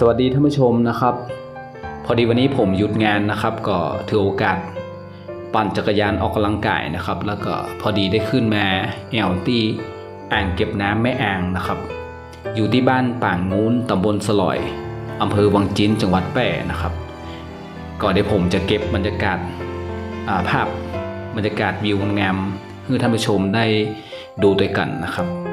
สวัสดีท่านผู้ชมนะครับ พอดีวันนี้ผมหยุดงานนะครับ ก็ถือโอกาสปั่นจักรยานออกกำลังกายนะครับ แล้วก็พอดีได้ขึ้นมาแอลที่อ่างเก็บน้ำแม่อ่างนะครับ อยู่ที่บ้านป่างงูนตำบลสลอยอำเภอวังจินจังหวัดแปร่นะครับก็เดี๋ยวผมจะเก็บบรรยากาศาภาพบรรยากาศวิวงามให้ท่านผู้ชมได้ดูด้วยกันนะครับ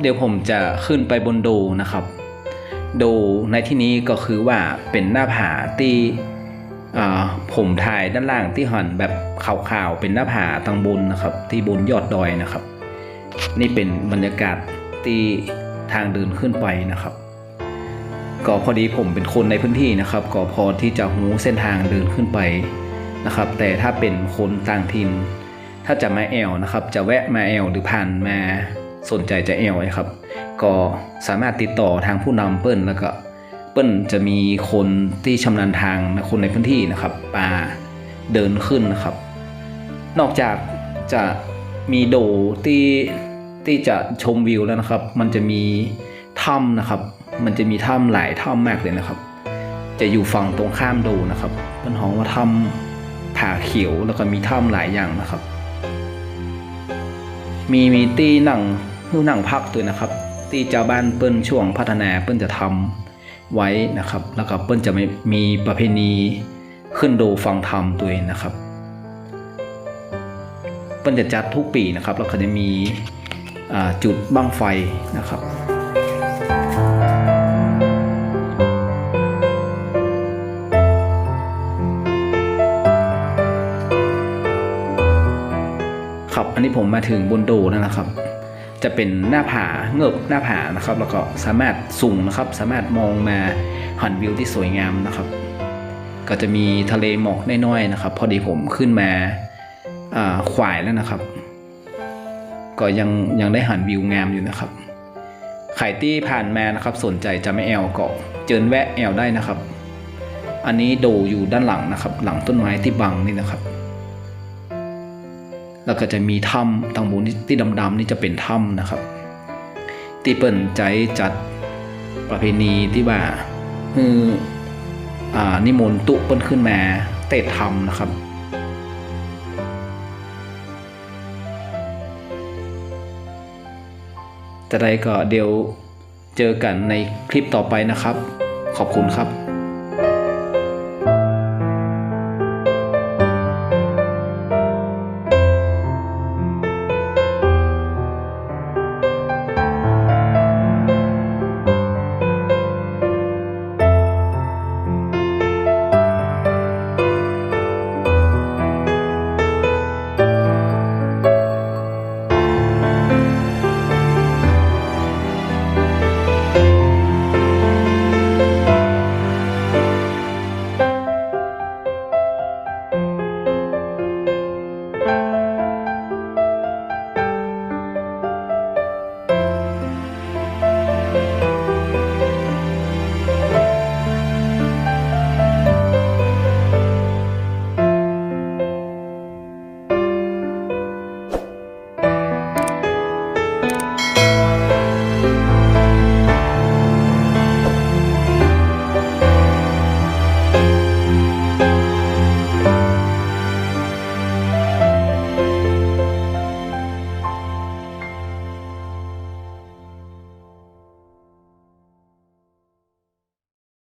เดี๋ยวผมจะขึ้นไปบนโดนะครับ โดในที่นี้ก็คือว่าเป็นหน้าผาที่ผมถ่ายด้านล่างที่หันแบบขาวๆเป็นหน้าผาตังบนนะครับ ที่บนยอดดอยนะครับ นี่เป็นบรรยากาศที่ทางเดินขึ้นไปนะครับ ก็พอดีผมเป็นคนในพื้นที่นะครับ ก็พอที่จะรู้เส้นทางเดินขึ้นไปนะครับ แต่ถ้าเป็นคนต่างถิ่นถ้าจะมาแอลนะครับ จะแวะมาแอลหรือผ่านมา สนใจจะแอลนะครับ ก็สามารถติดต่อทางผู้นำเปิ้ลแล้วก็เปิ้ลจะมีคนที่ชำนาญทางคนในพื้นที่นะครับปาเดินขึ้นนะครับ นอกจากจะมีโดที่ที่จะชมวิวแล้วนะครับ มันจะมีถ้ำนะครับ มันจะมีถ้ำหลายถ้ำมากเลยนะครับ จะอยู่ฝั่งตรงข้ามโดนะครับเป็นห้องว่าถ้ำผาเขียวแล้วก็มีถ้ำหลายอย่างนะครับ มีมีตี้หนัง หูหนังพักตัวนะครับ ที่เจ้าบ้านเปิ้นช่วงพัฒนาเปิ้นจะทำไว้นะครับ แล้วก็เปิ้ลจะไม่มีประเพณีขึ้นโดฟังธรรมตัวเองนะครับ เปิ้ลจะจัดทุกปีนะครับ แล้วก็จะมีจุดบั้งไฟนะครับครับอันนี้ผมมาถึงบนโดแล้วนะครับ จะเป็นหน้าผาเงบหน้าผานะครับ แล้วก็สามารถสูงนะครับ สามารถมองมาหันวิวที่สวยงามนะครับ ก็จะมีทะเลหมอกน้อยๆนะครับ พอดีผมขึ้นมาอ่าขวายแล้วนะครับ ก็ยังยังได้หันวิวงามอยู่นะครับใครที่ผ่านมานะครับ สนใจจะไม่แอลก็เจิญแวะแอลได้นะครับ อันนี้โดอยู่ด้านหลังนะครับ หลังต้นไม้ที่บังนี่นะครับ แล้วก็จะมีถ้ำตังบนที่ดำๆนี่จะเป็นถ้ำนะครับ ที่เปิ่นใจจัดประเพณีที่ว่าคืออ่านิมนต์ตุเปิ้นขึ้นมาเตะธรรมนะครับแต่ใดก็เดี๋ยวเจอกันในคลิปต่อไปนะครับ ขอบคุณครับ